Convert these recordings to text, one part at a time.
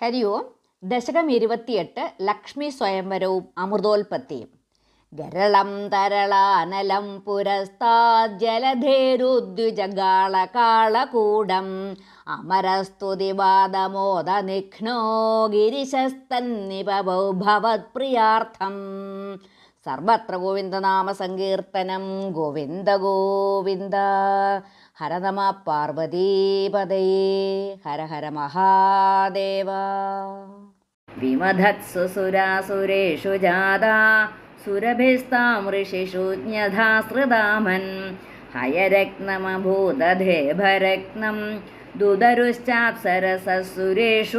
ഹരി ഓം. ദശകം ഇരുപത്തിയെട്ട് ലക്ഷ്മി സ്വയംവരവും അമൃതോൽപത്തിയും ഗരളം തരളാനലം പുരസ്താജ്ജലധേരുദ്വിജഗാളകാളകൂടം അമരസ്തുതിവാദമോദ നിഘ്നോ ഗിരിശസ്തന്നിപവൗ ഭവത്പ്രിയാർത്ഥം. സർവത്ര ഗോവിന്ദനാമസങ്കീർത്തനം. ഗോവിന്ദ ഗോവിന്ദ. ഹര നമ പാർവതീപതയേ. ഹര ഹര മഹാദേവ. വിമധത്സു സുരാസുരേഷു ജാതാ. സുരഭിസ്താം ഋഷിഷു ജ്ഞധാസൃതാമൻ ഹയരത്നമഭൂതധേഭരത്നം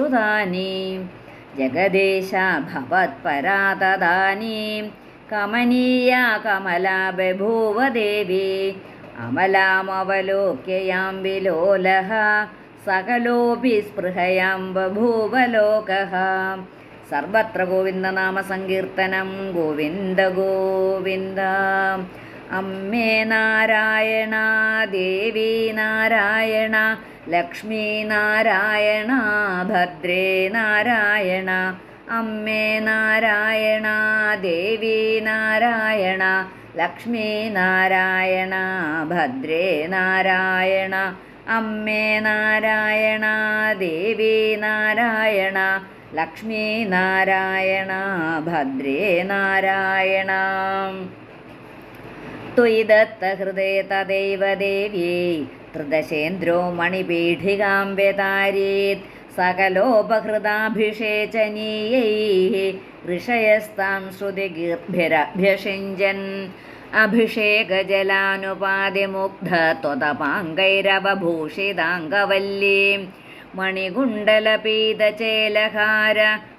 താനി. ജഗദേശ ഭവത്പരാ തദാനീം കമനീയാ കമലാ ബഭൂവ ദേവി അമലാമവലോക്യയാം വിലോല സകലോപി സ്പൃഹയാം ബഭൂവലോക സർവത്ര ഗോവിന്ദനാമ സങ്കീർത്തനം ഗോവിന്ദ ഗോവിന്ദ. അമ്മേ നാരായണ ദേവി നാരായണ ലക്ഷ്മീ നാരായണ ഭദ്രേ നാരായണ. അമ്മേ നാരായണ ദേവി നാരായണ ലക്ഷ്മി നാരായണ ഭദ്രേ നാരായണ അമ്മേ നാരായണ ദേവി നാരായണ ലക്ഷ്മി നാരായണ ഭദ്രേ നാരായണ त्वयि दत्तहृदये तदैव देव्यै त्रिदशेन्द्रो मणिपीठिकां व्यतारीत् सकलोपहृदाभिषेचनीयैः ऋषयस्तां श्रुतिगीर्भिरभ्यषिञ्जन् अभिषेकजलानुपादिमुग्ध त्वदपाङ्गैरवभूषिताङ्गवल्लीं मणिकुण्डलपीतचेलहार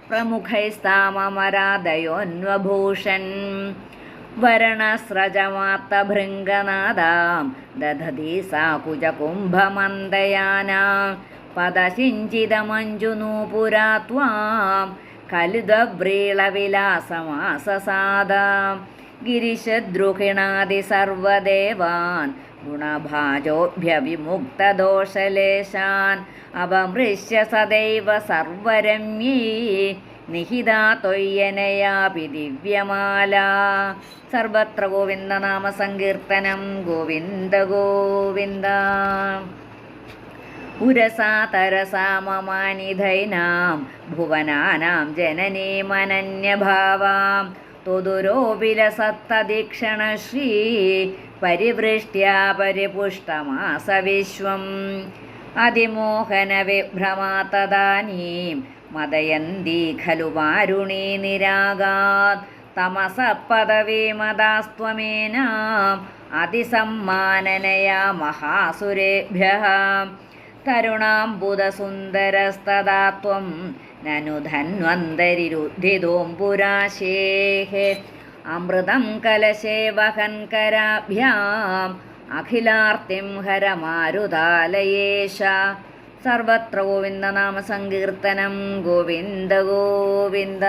प्रमुखैस्ताममरादयोन्वभूषन् वरणस्रजमात्तभृङ्गनादां दधति सा कुजकुम्भमन्दयाना പദസിഞ്ചിതമഞ്ജുനൂപുരാ ത്വാം കലുതവ്രീളവിലാസമാസസാദാം ഗിരിശദ്രുഹിണാദിസർവദേവാൻ ഗുണഭാജോഭ്യവിമുക്തദോഷലേശാൻ അപമൃശ്യ സദൈവ സർവരമ്യേ നിഹിതാ തൊയ്യനയാപി ദിവ്യമാല സർവത്ര ഗോവിന്ദനാമസങ്കീർത്തനം ഗോവിന്ദ ഗോവിന്ദ. ഉരസാ തരസാ മമാനിധൈനാം ഭുവനാനാം തൊതുരോ വിലസത്തദീക്ഷണശ്രീ പരിവൃഷ്ട്യാ പരിപുഷ്ടമാസ വിശ്വം അതിമോഹന വിഭ്രമാ തദാനീം മദയന്തി ഖലു വാരുണീ നിരാഗാത്. തമസ പദവീമദാസ്ത്വമേനാം അതിസമ്മാനനയാ മഹാസുരേഭ്യ തരുണാംബുദസുന്ദരസ്തദാ ത്വം നനു ധന്വന്തരിരുദ്ധിതോംപുരാശേः അമൃതം കലശേ വഹൻകരാഭ്യാം അഖിലാർത്തിം ഹരമാരുതാലയേശ സർവത്ര ഗോവിന്ദനാമസങ്കീർത്തനം ഗോവിന്ദ ഗോവിന്ദ.